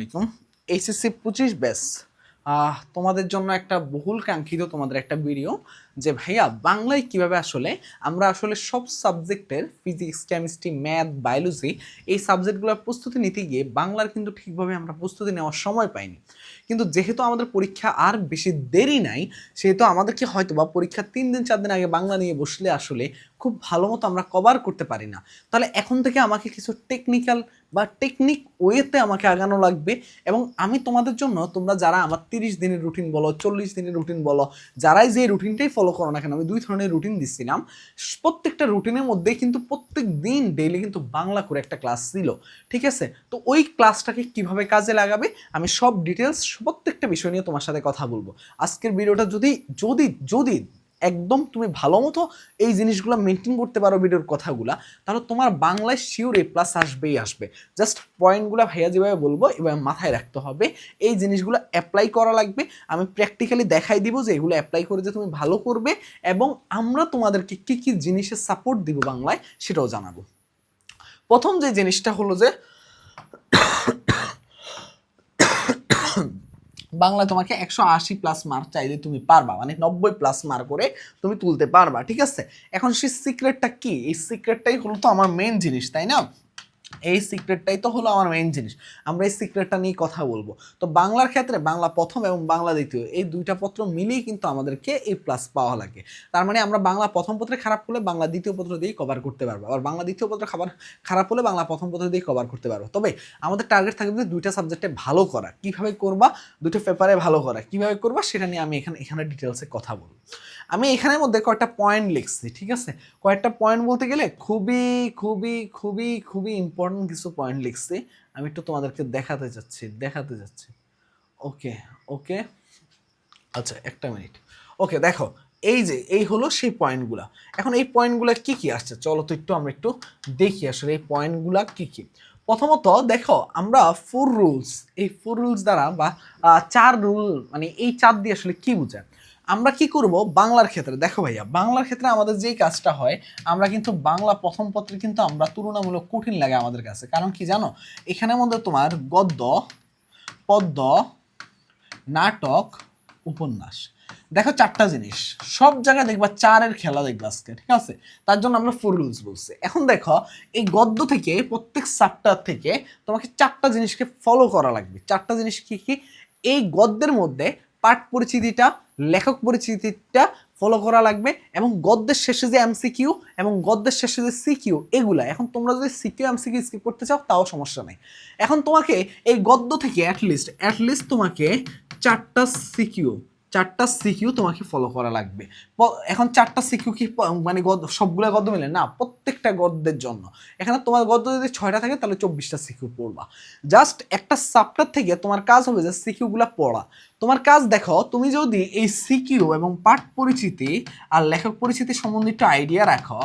আলাইকুম। এইচএসসি পঁচিশ ব্যাস। তোমাদের জন্য একটা বহুল কাঙ্ক্ষিত তোমাদের একটা ভিডিও যে, ভাইয়া, বাংলায় কীভাবে আসলে আমরা আসলে সব সাবজেক্টের ফিজিক্স কেমিস্ট্রি ম্যাথ বায়োলজি এই সাবজেক্টগুলোর প্রস্তুতি নিতে গিয়ে বাংলার কিন্তু ঠিকভাবে আমরা প্রস্তুতি নেওয়ার সময় পাইনি। কিন্তু যেহেতু আমাদের পরীক্ষা আর বেশি দেরি নাই, সেহেতু আমাদেরকে হয়তো বা পরীক্ষার তিন দিন, চার দিন আগে বাংলা নিয়ে বসলে আসলে খুব ভালো মতো আমরা কভার করতে পারি না। তাহলে এখন থেকে আমাকে কিছু টেকনিক্যাল বা টেকনিক ওয়েতে আমাকে আগানো লাগবে এবং আমি তোমাদের জন্য তোমরা যারা আমার তিরিশ দিনের রুটিন বলো, চল্লিশ দিনের রুটিন বলো, যারাই যে রুটিনটাই ফলো করো না কেন, আমি দুই ধরনের রুটিন দিচ্ছিলাম প্রত্যেকটা রুটিনের মধ্যে কিন্তু প্রত্যেক দিন ডেইলি কিন্তু বাংলা করে একটা ক্লাস ছিল, ঠিক আছে? তো ওই ক্লাসটাকে কীভাবে কাজে লাগাবে, আমি সব ডিটেলস প্রত্যেকটা বিষয় নিয়ে তোমার সাথে কথা বলব। আজকের ভিডিওটা যদি যদি যদি একদম তুমি ভালো মতো এই জিনিসগুলো মেনটেন করতে পারো ভিডিওর কথাগুলা, তাহলে তোমার বাংলায় শিওর এ প্লাস আসবেই আসবে। জাস্ট পয়েন্টগুলো ভাইয়া যেভাবে বলব, এভাবে মাথায় রাখতে হবে। এই জিনিসগুলো অ্যাপ্লাই করা লাগবে। আমি প্র্যাকটিক্যালি দেখাই দিব যে এগুলো অ্যাপ্লাই করে যে তুমি ভালো করবে এবং আমরা তোমাদেরকে কী কী জিনিসের সাপোর্ট দিব বাংলায় সেটাও জানাব। প্রথম যে জিনিসটা হলো যে বাংলা তোমাকে একশো আশি প্লাস মার্ক চাইলে তুমি পারবা মানে নব্বই প্লাস মার্ক করে তুমি তুলতে পারবা, ঠিক আছে? এখন সেই সিক্রেটটা কি? এই সিক্রেটটাই হলো তো আমার মেন জিনিস, তাই না? এই সিক্রেটটাই তো হলো আমার মেইন জিনিস। আমরা এই সিক্রেটটা নিয়ে কথা বলব। তো বাংলার ক্ষেত্রে বাংলা প্রথম এবং বাংলা দ্বিতীয়, এই দুইটা পত্র মিলিয়ে কিন্তু আমাদেরকে এই প্লাস পাওয়া লাগে। তার মানে আমরা বাংলা প্রথম পত্রে খারাপ হলে বাংলা দ্বিতীয় পত্র দিয়ে কভার করতে পারব। আবার বাংলা দ্বিতীয় পত্র খাবার খারাপ হলে বাংলা প্রথম পত্র দিয়ে কভার করতে পারব। তবে আমাদের টার্গেট থাকবে যে দুইটা সাবজেক্টে ভালো করা। কীভাবে করবা? দুটো পেপারে ভালো করা। কীভাবে করবা? সেটা নিয়ে আমি এখানে এখানে ডিটেলসে কথা বলব। আমি এখানের মধ্যে কয়েকটা পয়েন্ট লিখছি, ঠিক আছে? কয়েকটা পয়েন্ট বলতে গেলে খুবই খুবই খুবই খুবই ইম্পর্টেন্ট কিছু পয়েন্ট লিখছি। আমি একটু তোমাদেরকে দেখাতে যাচ্ছি দেখাতে যাচ্ছি। ওকে ওকে আচ্ছা একটা মিনিট ওকে দেখো, এই যে, এই হলো সেই পয়েন্টগুলা এখন এই পয়েন্টগুলা কি কি আসছে? চলো তো একটু আমরা একটু দেখি আসলে এই পয়েন্টগুলা কি কি। প্রথমত, দেখো, আমরা ফোর রুলস এই ফোর রুলস দ্বারা বা চার রুল মানে এই চার দিয়ে আসলে কি বোঝায়? আমরা কি করব? বাংলার ক্ষেত্রে। দেখো ভাইয়া, বাংলার ক্ষেত্রে আমাদের যেই কাজটা হয়, আমরা কিন্তু বাংলা প্রথম পত্রে কিন্তু আমরা তুলনামূলক কঠিন লাগে আমাদের কাছে। কারণ কি জানো? এখানের মধ্যে তোমার গদ্য, পদ্য, নাটক, উপন্যাস। দেখো চারটা জিনিস। সব জায়গায় দেখবা চারের খেলা দেখবা আজকে, ঠিক আছে? তার জন্য আমরা ফোর রুলস বলছি। এখন দেখো, এই গদ্য থেকে, প্রত্যেক চ্যাপ্টার থেকে তোমাকে চারটা জিনিসকে ফলো করা লাগবে। চারটা জিনিস কি কি? এই গদ্যের মধ্যে পাঠ পরিচিতিটা লেখক পরিচিতিটা ফলো করা লাগবে এবং গদ্যের শেষে যে এমসিকিউ এবং গদ্যের শেষে যে সিকিউ এগুলা। এখন তোমরা যদি সিকিউ এমসিকিউ স্কিপ করতে চাও, তাও সমস্যা নেই। এখন তোমাকে এই গদ্য থেকে অ্যাটলিস্ট অ্যাটলিস্ট তোমাকে চারটা সিকিউ চারটা সিকিউ তোমাকে ফলো করা লাগবে। এখন চারটা সিকিউ কি মানে গদ্য সবগুলো গদ্য মিলে? না, প্রত্যেকটা গদ্যের জন্য। এখানে তোমার গদ্য যদি ছয়টা থাকে, তাহলে চব্বিশটা সিকিউ পড়বা। জাস্ট একটা সাপ্টার থেকে তোমার কাজ হবে যে সিকিউগুলো পড়া। তোমার কাজ দেখো, তুমি যদি এই সিকিউ এবং পাঠ পরিচিতি আর লেখক পরিচিতি সম্বন্ধে একটু আইডিয়া রাখো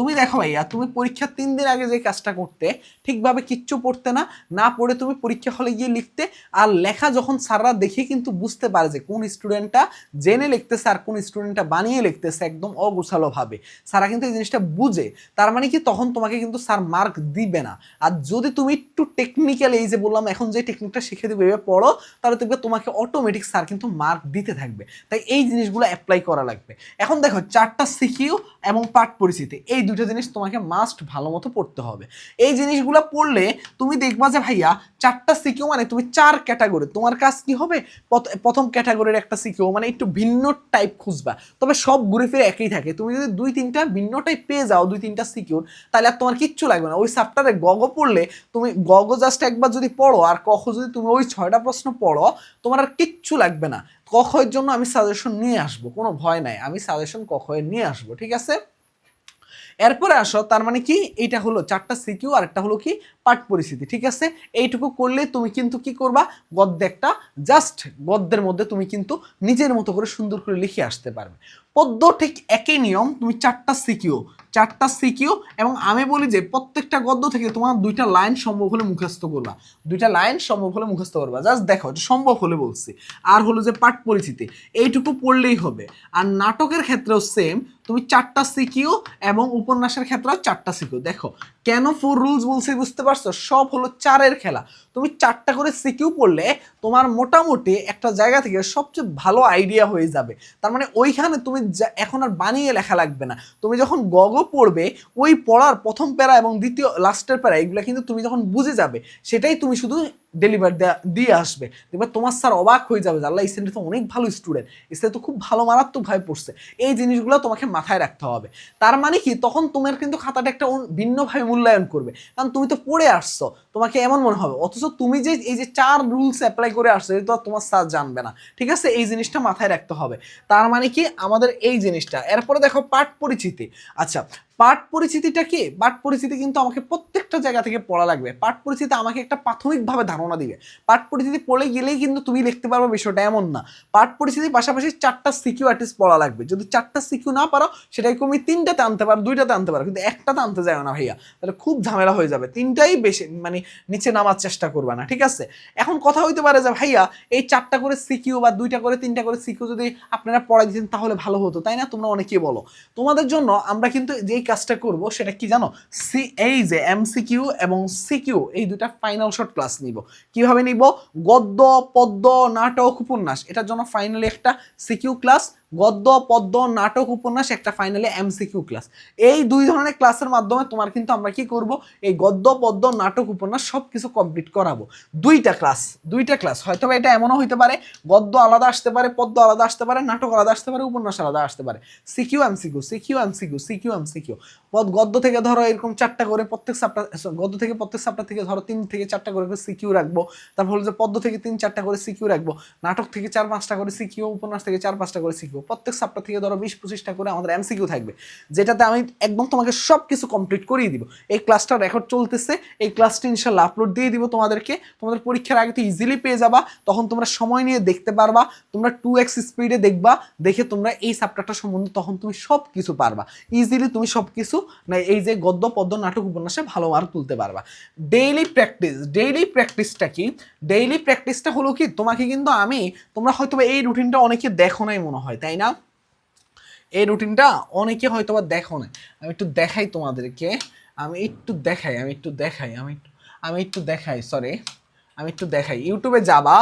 তুমি দেখো ভাইয়া, তুমি পরীক্ষার তিন দিন আগে যে কাজটা করতে, ঠিকভাবে কিচ্ছু পড়তে না না পড়ে তুমি পরীক্ষা হলে গিয়ে লিখতে, আর লেখা যখন স্যাররা দেখে কিন্তু বুঝতে পারে যে কোন স্টুডেন্টটা জেনে লিখতেছে আর কোন স্টুডেন্টটা বানিয়ে লিখতেছে একদম অগোছালোভাবে। স্যারা কিন্তু এই জিনিসটা বুঝে, তার মানে কি তখন তোমাকে কিন্তু স্যার মার্ক দিবে না। আর যদি তুমি একটু টেকনিক্যাল এই যে বললাম, এখন যে টেকনিকটা শিখে দেবে, এভাবে পড়ো, তাহলে দেখবে তোমাকে অটোমেটিক স্যার কিন্তু মার্ক দিতে থাকবে। তাই এই জিনিসগুলো অ্যাপ্লাই করা লাগবে। এখন দেখো, চারটা সিকিউ এবং পাঠ পরিচিতি এই দুটো জিনিস তোমাকে মাস্ট ভালো মতো পড়তে হবে। এই জিনিসগুলো পড়লে তুমি দেখবা যে ভাইয়া, চারটা সিকিউ মানে তুমি চার ক্যাটাগরি তোমার কাজ কি হবে? প্রথ- প্রথম ক্যাটাগরির একটা সিকিউ মানে একটু ভিন্ন টাইপ খুঁজবা। তবে সব ঘুরে ফিরে একই থাকে। তুমি যদি দুই, তিনটা ভিন্ন টাইপ পেয়ে যাও, দুই, তিনটা সিকিউর তাহলে আর তোমার কিচ্ছু লাগবে না। ওই চ্যাপ্টারে গগ পড়লে তুমি গগ জাস্ট একবার যদি পড়ো, আর কখ যদি তুমি ওই ছয়টা প্রশ্ন পড়ো, তোমার আর কিচ্ছু লাগবে না। কখের জন্য আমি সাজেশন নিয়ে আসব, কোনো ভয় নাই। আমি সাজেশন কখয়ের নিয়ে আসব, ঠিক আছে? এরপরে আসো, তার মানে কি? এটা হলো চারটা সিকিউ আর একটা হলো কি? পাঠ পরিস্থিতি, ঠিক আছে? এইটুকু করলে তুমি কিন্তু কি করবা? গদ্যে একটা জাস্ট গদ্যের মধ্যে তুমি কিন্তু নিজের মতো করে সুন্দর করে লিখে আসতে পারবে। পদ্য ঠিক একই নিয়ম, তুমি চারটা সিকিও, চারটা সিকিউ এবং আমি বলি যে প্রত্যেকটা গদ্য থেকে তোমার দুইটা লাইন সম্ভব হলে মুখস্থ করবা। দুইটা লাইন সম্ভব হলে মুখস্থ করবা। জাস্ট দেখো সম্ভব হলে বলছি। আর হলো যে পাঠ পরিচিতি, এইটুকু পড়লেই হবে। আর নাটকের ক্ষেত্রেও সেম তুমি চারটা সিকিউ এবং উপন্যাসের ক্ষেত্রেও চারটা সিকিউ দেখো কেন ফোর রুলস বলছি বুঝতে পারছ? সব হলো চারের খেলা। তুমি চারটা করে সিকিউ পড়লে তোমার মোটামুটি একটা জায়গা থেকে সবচেয়ে ভালো আইডিয়া হয়ে যাবে। তার মানে ওইখানে তুমি এখন আর বানিয়ে লেখা লাগবে না। তুমি যখন গগ পড়বে, ওই পড়ার প্রথম প্যারা এবং দ্বিতীয়, লাস্টের প্যারা, এগুলো কিন্তু তুমি যখন বুঝে যাবে, সেটাই তুমি শুধু ডেলিভার দিয়ে আসবে। এবার তোমার স্যার অবাক হয়ে যাবে আল্লাহ, এই তো অনেক ভালো স্টুডেন্ট এসে তো খুব ভালো মারাত্মকভাবে পড়ছে। এই জিনিসগুলো তোমাকে মাথায় রাখতে হবে। তার মানে কি? তখন তোমার কিন্তু খাতাটা একটা ভিন্নভাবে মূল্যায়ন করবে। কারণ তুমি তো পড়ে আসছো। তোমাকে এমন মনে হবে। অথচ তুমি যে, এই যে চার রুলস অ্যাপ্লাই করে আসছে, তো তোমার স্যার জানবে না। ঠিক আছে? এই জিনিসটা মাথায় রাখতে হবে। তার মানে কি? আমাদের এই জিনিসটা। এরপরে দেখো পাঠ পরিচিতি। আচ্ছা পাঠ পরিচিতিটা কি? পাঠ পরিচিতি কিন্তু আমাকে প্রত্যেকটা জায়গা থেকে পড়া লাগবে। পাঠ পরিচিতি আমাকে একটা প্রাথমিকভাবে ধারণা দিবে। পাঠ পরিচিতি পড়ে গেলেই কিন্তু তুমি লিখতে পারবে বিষয়টা এমন না। পাঠ পরিচিতির পাশাপাশি চারটা সিকিউ আর্টিস্ট পড়া লাগবে। যদি চারটা সিকিউ না পারো সেটাই তুমি তিনটাতে আনতে পারো দুইটাতে আনতে পারো। কিন্তু একটাতে আনতে যাও না ভাইয়া। তাহলে খুব ঝামেলা হয়ে যাবে। তিনটাই বেশি মানে নিচে নামার চেষ্টা করবে না, ঠিক আছে? এখন কথা হইতে পারে যে ভাইয়া, এই চারটা করে সিকিউ বা দুইটা করে, তিনটা করে সিকিউ যদি আপনারা পড়াই দিতেন তাহলে ভালো হতো, তাই না? তোমরা অনেকেই বলো। তোমাদের জন্য আমরা কিন্তু যেই কাজটা করব সেটা কি জানো? সি এই যে এমসিকিউ এবং সিকিউ এই দুটা ফাইনাল শর্ট ক্লাস নিব। কীভাবে নিব? গদ্য, পদ্য, নাটক, উপন্যাস, এটার জন্য ফাইনালি একটা সিকিউ ক্লাস গদ্য, পদ্য, নাটক, উপন্যাস, একটা ফাইনালি এমসিকিউ ক্লাস এই দুই ধরনের ক্লাসের মাধ্যমে তোমার কিন্তু আমরা কি করব? এই গদ্য, পদ্য, নাটক, উপন্যাস সব কিছু কমপ্লিট করাবো। দুইটা ক্লাস দুইটা ক্লাস হয়তো এটা এমনও হইতে পারে, গদ্য আলাদা আসতে পারে, পদ্য আলাদা আসতে পারে, নাটক আলাদা আসতে পারে, উপন্যাস আলাদা আসতে পারে। CQ MCQ CQ MCQ CQ MCQ পদ, গদ্য থেকে ধরো এরকম চারটা করে প্রত্যেক সাপটা গদ্য থেকে প্রত্যেক সাপটা থেকে ধরো তিন থেকে চারটা করে সিকিউ রাখব। তারপর হলো যে পদ্য থেকে তিন চারটা করে সিকিউ রাখব। নাটক থেকে চার পাঁচটা করে সিকিউ উপন্যাস থেকে চার পাঁচটা করে সিকিউ প্রত্যেক সাপটা থেকে ধরো বিশ পঁচিশটা করে আমাদের এমসিকিউ থাকবে, যেটাতে আমি একদম তোমাকে সব কিছু কমপ্লিট করিয়ে দিব। এই ক্লাসটা রেকর্ড চলতেছে, এই ক্লাসটি ইনশাল্লাহ আপলোড দিয়ে দিব তোমাদেরকে। তোমাদের পরীক্ষার আগে তো ইজিলি পেয়ে যাবা, তখন তোমরা সময় নিয়ে দেখতে পারবা, তোমরা টু এক্স স্পিডে দেখবা, দেখে তোমরা এই সাবজেক্টটা সম্বন্ধে তখন তুমি সব কিছু পারবা। ইজিলি তুমি সব কিছু না, এই যে গদ্য, পদ্য, নাটক, উপন্যাসে ভালো মার্ক তুলতে পারবা। ডেইলি প্র্যাকটিস ডেইলি প্র্যাকটিসটা কি? ডেইলি প্র্যাকটিসটা হলো কি, তোমাকে কিন্তু আমি, তোমরা হয়তো এই রুটিনটা অনেকে দেখো নাই মনে হয়, তাই না? এই রুটিনটা অনেকে হয়তো বা দেখো না আমি একটু দেখাই তোমাদেরকে। আমি একটু দেখাই, আমি একটু দেখাই, আমি একটু আমি একটু দেখাই সরি আমি একটু দেখাই। ইউটিউবে যাবা,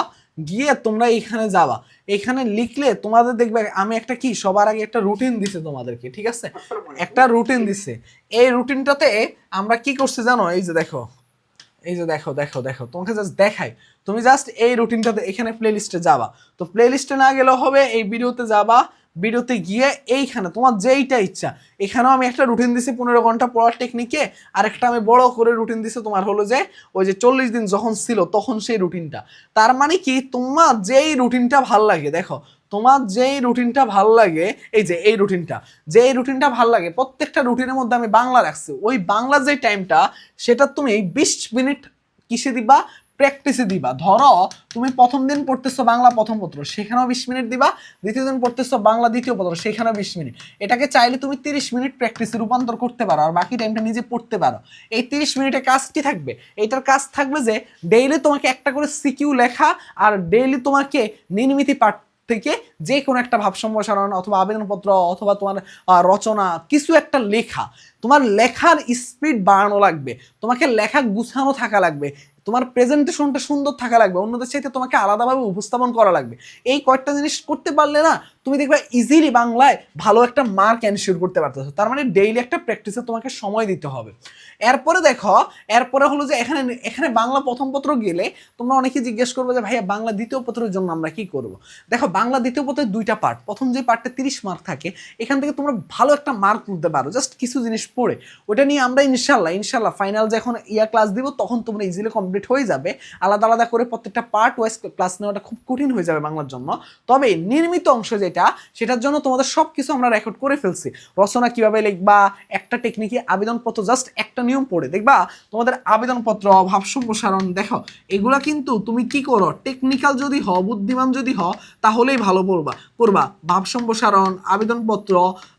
গিয়ে তোমরা এইখানে যাবা। এখানে লিখলে তোমাদের দেখবে, আমি একটা কি, সবার আগে একটা রুটিন দিছে তোমাদেরকে, ঠিক আছে? একটা রুটিন দিছে। এই রুটিনটাতে আমরা কি করছি জানো? এই যে দেখো। এই যে দেখো দেখো দেখো, তোমাকে জাস্ট দেখাই। তুমি জাস্ট এই রুটিনটাতে এখানে প্লে লিস্টে যাবা। তো প্লে লিস্টে না গেলেও হবে, এই ভিডিওতে যাবা। ভিডিওতে গিয়ে এইখানে তোমার যেইটা ইচ্ছা। এখানেও আমি একটা রুটিন দিছি পনেরো ঘণ্টা পড়ার টেকনিকে আর একটা আমি বড় করে রুটিন দিছি তোমার হলো যে, ওই যে চল্লিশ দিন যখন ছিল তখন সেই রুটিনটা তার মানে কি, তোমার যেই রুটিনটা ভালো লাগে, দেখো তোমার যেই রুটিনটা ভালো লাগে, এই যে এই রুটিনটা যে এই রুটিনটা ভালো লাগে, প্রত্যেকটা রুটিনের মধ্যে আমি বাংলা রাখছি। ওই বাংলা যে টাইমটা সেটা তুমি বিশ মিনিট কিসে দিবা? প্র্যাকটিসে দিবা। ধরো, তুমি প্রথম দিন পড়তেছো বাংলা প্রথম পত্র, সেখানেও বিশ মিনিট দিবা। দ্বিতীয় দিন পড়তেছো বাংলা দ্বিতীয় পত্র, সেখানেও বিশ মিনিট। এটাকে চাইলে তুমি তিরিশ মিনিট প্র্যাকটিসে রূপান্তর করতে পারো, আর বাকি টাইমটা নিজে পড়তে পারো। এই তিরিশ মিনিটে কাজ কি থাকবে? এইটার কাজ থাকবে যে ডেইলি তোমাকে একটা করে সিকিউ লেখা, আর ডেইলি তোমাকে নির্মিতি পাঠ থেকে যে কোনো একটা ভাব সম্প্রসারণ অথবা আবেদনপত্র অথবা তোমার রচনা, কিছু একটা লেখা। তোমার লেখার স্পিড বাড়ানো লাগবে। তোমাকে লেখা গুছানো থাকা লাগবে। তোমার প্রেজেন্টেশনটা সুন্দর থাকা লাগবে, অন্যদের চাইতে তোমাকে আলাদাভাবে উপস্থাপন করা লাগবে। এই কয়েকটা জিনিস করতে পারলে না, তুমি দেখবে ইজিলি বাংলায় ভালো একটা মার্ক এনশিওর করতে পারতেছো। তার মানে ডেইলি একটা প্র্যাকটিসে তোমাকে সময় দিতে হবে। এরপরে দেখো, এরপরে হলো যে এখানে এখানে বাংলা প্রথম পত্র গেলে তোমরা অনেকে জিজ্ঞেস করবে যে, ভাইয়া, বাংলা দ্বিতীয় পত্রের জন্য আমরা কি করব? দেখো, বাংলা দ্বিতীয় পত্রের দুইটা পার্ট প্রথম যে পার্টটা তিরিশ মার্ক থাকে, এখান থেকে তোমরা ভালো একটা মার্ক তুলতে পারো। জাস্ট কিছু জিনিস পড়ে। ওটা নিয়ে আমরা ইনশাল্লাহ ইনশাল্লাহ ফাইনাল যখন ইয়া ক্লাস দিব, তখন তোমরা ইজিলি কমপ্লিট হয়ে যাবে, আলাদা আলাদা করে প্রত্যেকটা পার্ট ওয়াইজ ক্লাস নেওয়াটা খুব কঠিন হয়ে যাবে বাংলার জন্য। তবে নির্মিত অংশ যেটা, সেটার জন্য তোমাদের সব কিছু আমরা রেকর্ড করে ফেলছি। রচনা কীভাবে লিখবা, একটা টেকনিকে আবেদনপত্র জাস্ট একটা নিয়ম পড়ে দেখবা, তোমাদের আবেদনপত্র, ভাব সম্প্রসারণ, দেখো, এগুলা কিন্তু তুমি কি করো টেকনিক্যাল যদি হও, বুদ্ধিমান যদি হও, তাহলেই ভালো পড়বা। পড়বা ভাব সম্প্রসারণ, আবেদনপত্র,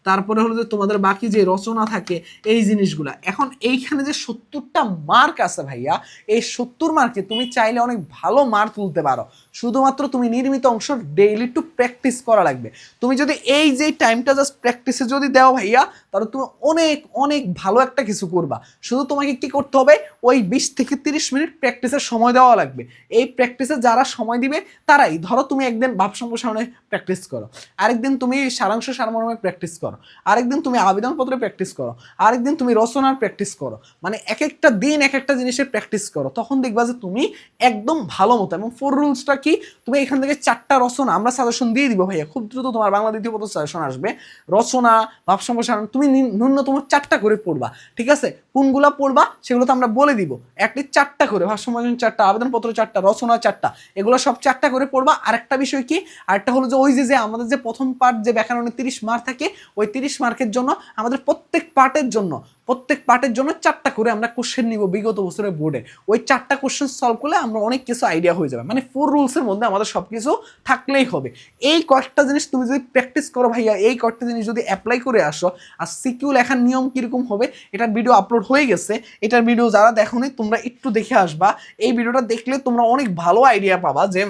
তারপরে হলো যে তোমাদের বাকি যে রচনা থাকে, এই জিনিসগুলা। এখন এইখানে যে সত্তরটা মার্ক আছে ভাইয়া, এই সত্তর মার্কে তুমি চাইলে অনেক ভালো মার্ক তুলতে পারো। শুধুমাত্র তুমি নির্মিত অংশ ডেইলি টু প্র্যাকটিস করা লাগবে। তুমি যদি এই যে টাইমটা জাস্ট প্র্যাকটিসে যদি দাও ভাইয়া, তাহলে তুমি অনেক অনেক ভালো একটা কিছু করবা। শুধু তোমাকে কি করতে হবে? ওই বিশ থেকে তিরিশ মিনিট প্র্যাকটিসের সময় দেওয়া লাগবে। এই প্র্যাকটিসে যারা সময় দিবে, তারাই। ধরো তুমি একদিন ভাব সম্প্রসারণে প্র্যাকটিস করো। আরেকদিন তুমি সারাংশ সারমর্মে প্র্যাকটিস করো। আরেকদিন তুমি আবেদনপত্রে প্র্যাকটিস করো। আরেকদিন তুমি রচনার প্র্যাকটিস করো। মানে এক একটা দিন এক একটা জিনিসের প্র্যাকটিস করো। তখন দেখবা যে তুমি একদম ভালো মতো, এবং ফোর রুলসটা কি তুমি এখান থেকে চারটা রচনা আমরা সাজেশন দিয়ে দিব ভাইয়া। খুব দ্রুত তোমার বাংলা দ্বিতীয় পত্র সাজেশন আসবে। রচনা ভাব সম্প্রসারণ তুমি ন্যূনতম চারটা করে পড়বা, ঠিক আছে? কোনগুলা পড়বা সেগুলো তো আমরা বলে দিব। একটি চারটা করে ভাব সম্প্রসারণ চারটা, আবেদনপত্র চারটা, রচনা চারটা, এগুলো সব চারটা করে পড়বা। আরেকটা বিষয় কি? আরেকটা হলো যে ওই যে যে আমাদের যে প্রথম পার্ট যে ব্যাকরণে তিরিশ মার্ক থাকে, ওই তিরিশ মার্কের জন্য আমাদের প্রত্যেক পার্টের জন্য প্রত্যেক পার্টের জন্য চারটা করে আমরা কোশ্চেন নিব বিগত বছরের বোর্ডে ওই চারটা কোশ্চেন সলভ করলে আমরা অনেক কিছু আইডিয়া হয়ে যাবে। মানে ফোর রুলসের মধ্যে আমাদের সব কিছু থাকলেই হবে। এই কয়েকটা জিনিস তুমি যদি প্র্যাকটিস করো ভাইয়া, এই কয়েকটা জিনিস যদি অ্যাপ্লাই করে আসো, আর সিকিউ লেখার নিয়ম কীরকম হবে, এটার ভিডিও আপলোড হয়ে গেছে, এটার ভিডিও যারা দেখোনি, তোমরা একটু দেখে আসবা। এই ভিডিওটা দেখলে তোমরা অনেক ভালো আইডিয়া পাবা যে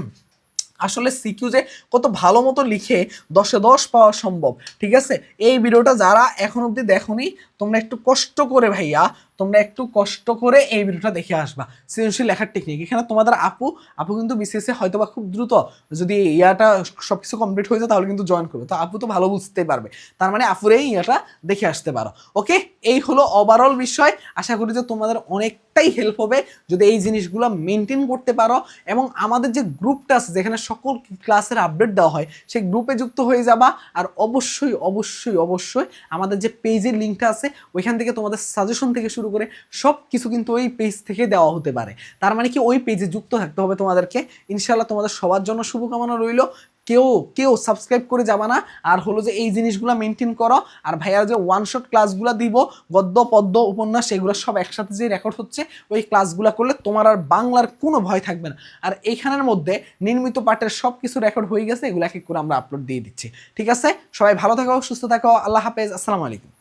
আসলে সিকিউ যে কত ভালো মতো লিখে দশে দশ পাওয়া সম্ভব, ঠিক আছে? এই ভিডিওটা যারা এখন অবধি দেখোনি, তোমরা একটু কষ্ট করে ভাইয়া তোমরা একটু কষ্ট করে এই ভিডিওটা দেখে আসবা। সৃজনশীল লেখার টেকনিক এখানে তোমাদের আপু আপু কিন্তু বিসিএসে হয়তো বা খুব দ্রুত যদি ইয়াটা সব কিছু কমপ্লিট হয়ে যায় তাহলে কিন্তু জয়েন করবে। তো আপু তো ভালো বুঝতে পারবে। তার মানে আপুর এই ইয়াটা দেখে আসতে পারো। ওকে এই হলো ওভারঅল বিষয়। আশা করি যে তোমাদের অনেকটাই হেল্প হবে যদি এই জিনিসগুলো মেনটেন করতে পারো এবং আমাদের যে গ্রুপটা আছে, যেখানে সকল ক্লাসের আপডেট দেওয়া হয়, সেই গ্রুপে যুক্ত হয়ে যাবা। আর অবশ্যই অবশ্যই অবশ্যই আমাদের যে পেজের লিঙ্কটা আছে, ওইখান থেকে তোমাদের সাজেশন থেকে শুরু করে সব কিছু কিন্তু ওই পেজ থেকে দেওয়া হতে পারে। তার মানে কি ওই পেজে যুক্ত থাকতে হবে তোমাদেরকে। ইনশাল্লাহ তোমাদের সবার জন্য শুভকামনা রইল। কেউ কেউ সাবস্ক্রাইব করে যাবা না। আর হলো যে এই জিনিসগুলো মেনটেন করো। আর ভাইয়ার যে ওয়ান শট ক্লাসগুলো দিব, গদ্য, পদ্য, উপন্যাস সেগুলো সব একসাথে যে রেকর্ড হচ্ছে, ওই ক্লাসগুলো করলে তোমার আর বাংলার কোনো ভয় থাকবে না। আর এইখানের মধ্যে নির্মিত পাঠের সব কিছু রেকর্ড হয়ে গেছে, এগুলো এক করে আমরা আপলোড দিয়ে দিচ্ছি। ঠিক আছে? সবাই ভালো থাকো, সুস্থ থাকো। আল্লাহ হাফেজ। আসসালামু আলাইকুম।